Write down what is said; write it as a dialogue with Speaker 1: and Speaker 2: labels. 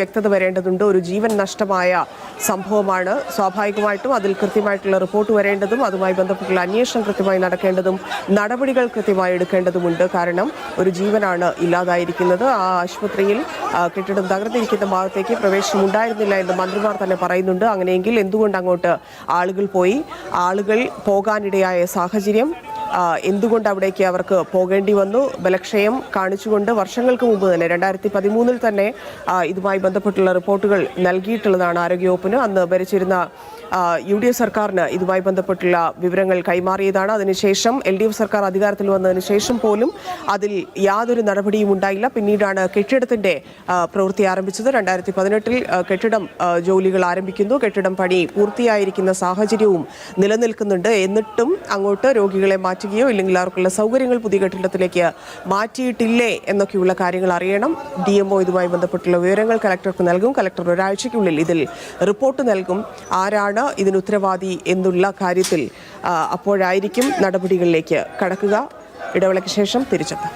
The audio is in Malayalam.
Speaker 1: വ്യക്തത വരേണ്ടതുണ്ട്. ഒരു ജീവൻ നഷ്ടമായ സംഭവമാണ്. സ്വാഭാവികമായിട്ടും അതിൽ കൃത്യമായിട്ടുള്ള റിപ്പോർട്ട് വരേണ്ടതും അതുമായി ബന്ധപ്പെട്ടുള്ള അന്വേഷണം കൃത്യമായി നടക്കേണ്ടതും നടപടികൾ കൃത്യമായി എടുക്കേണ്ടതുമുണ്ട്. കാരണം ഒരു ജീവനാണ് ഇല്ലാതായിരിക്കുന്നത്. ആ ആശുപത്രിയിൽ കെട്ടിടം തകർന്നിരിക്കുന്ന ഭാഗത്തേക്ക് പ്രവേശനം ഉണ്ടായിരുന്നില്ല എന്ന് മന്ത്രിമാർ തന്നെ പറയുന്നുണ്ട്. അങ്ങനെയെങ്കിൽ എന്തുകൊണ്ട് അങ്ങോട്ട് ആളുകൾ പോയി? ആളുകൾ പോകാനിടയായ സാഹചര്യം എന്തുകൊണ്ട് അവിടേക്ക് അവർക്ക് പോകേണ്ടി വന്നു? ബലക്ഷയം കാണിച്ചുകൊണ്ട് വർഷങ്ങൾക്ക് മുമ്പ് തന്നെ രണ്ടായിരത്തി പതിമൂന്നിൽ തന്നെ ഇതുമായി ബന്ധപ്പെട്ടുള്ള റിപ്പോർട്ടുകൾ നൽകിയിട്ടുള്ളതാണ് ആരോഗ്യവകുപ്പിന്. അന്ന് ഭരിച്ചിരുന്ന യു ഡി എഫ് സർക്കാരിന് ഇതുമായി ബന്ധപ്പെട്ടുള്ള വിവരങ്ങൾ കൈമാറിയതാണ്. അതിനുശേഷം എൽ ഡി എഫ് സർക്കാർ അധികാരത്തിൽ വന്നതിന് ശേഷം പോലും അതിൽ യാതൊരു നടപടിയും ഉണ്ടായില്ല. പിന്നീടാണ് കെട്ടിടത്തിന്റെ പ്രവൃത്തി ആരംഭിച്ചത്. രണ്ടായിരത്തി പതിനെട്ടിൽ കെട്ടിടം ജോലികൾ ആരംഭിക്കുന്നു. കെട്ടിടം പണി പൂർത്തിയായിരിക്കുന്ന സാഹചര്യവും നിലനിൽക്കുന്നുണ്ട്. എന്നിട്ടും അങ്ങോട്ട് രോഗികളെ മാറ്റുകയോ ഇല്ലെങ്കിൽ അവർക്കുള്ള സൗകര്യങ്ങൾ പുതിയ കെട്ടിടത്തിലേക്ക് മാറ്റിയിട്ടില്ലേ എന്നൊക്കെയുള്ള കാര്യങ്ങൾ അറിയണം. ഡി എം ഇതുമായി ബന്ധപ്പെട്ടുള്ള വിവരങ്ങൾ കലക്ടർക്ക് നൽകും. കലക്ടർ ഒരാഴ്ചയ്ക്കുള്ളിൽ ഇതിൽ റിപ്പോർട്ട് നൽകും. ആരാണ് ഇതിന് ഉത്തരവാദി എന്നുള്ള കാര്യത്തിൽ അപ്പോഴായിരിക്കും നടപടികളിലേക്ക് കടക്കുക. ഇടവേളയ്ക്ക് ശേഷം തിരിച്ചെത്താം.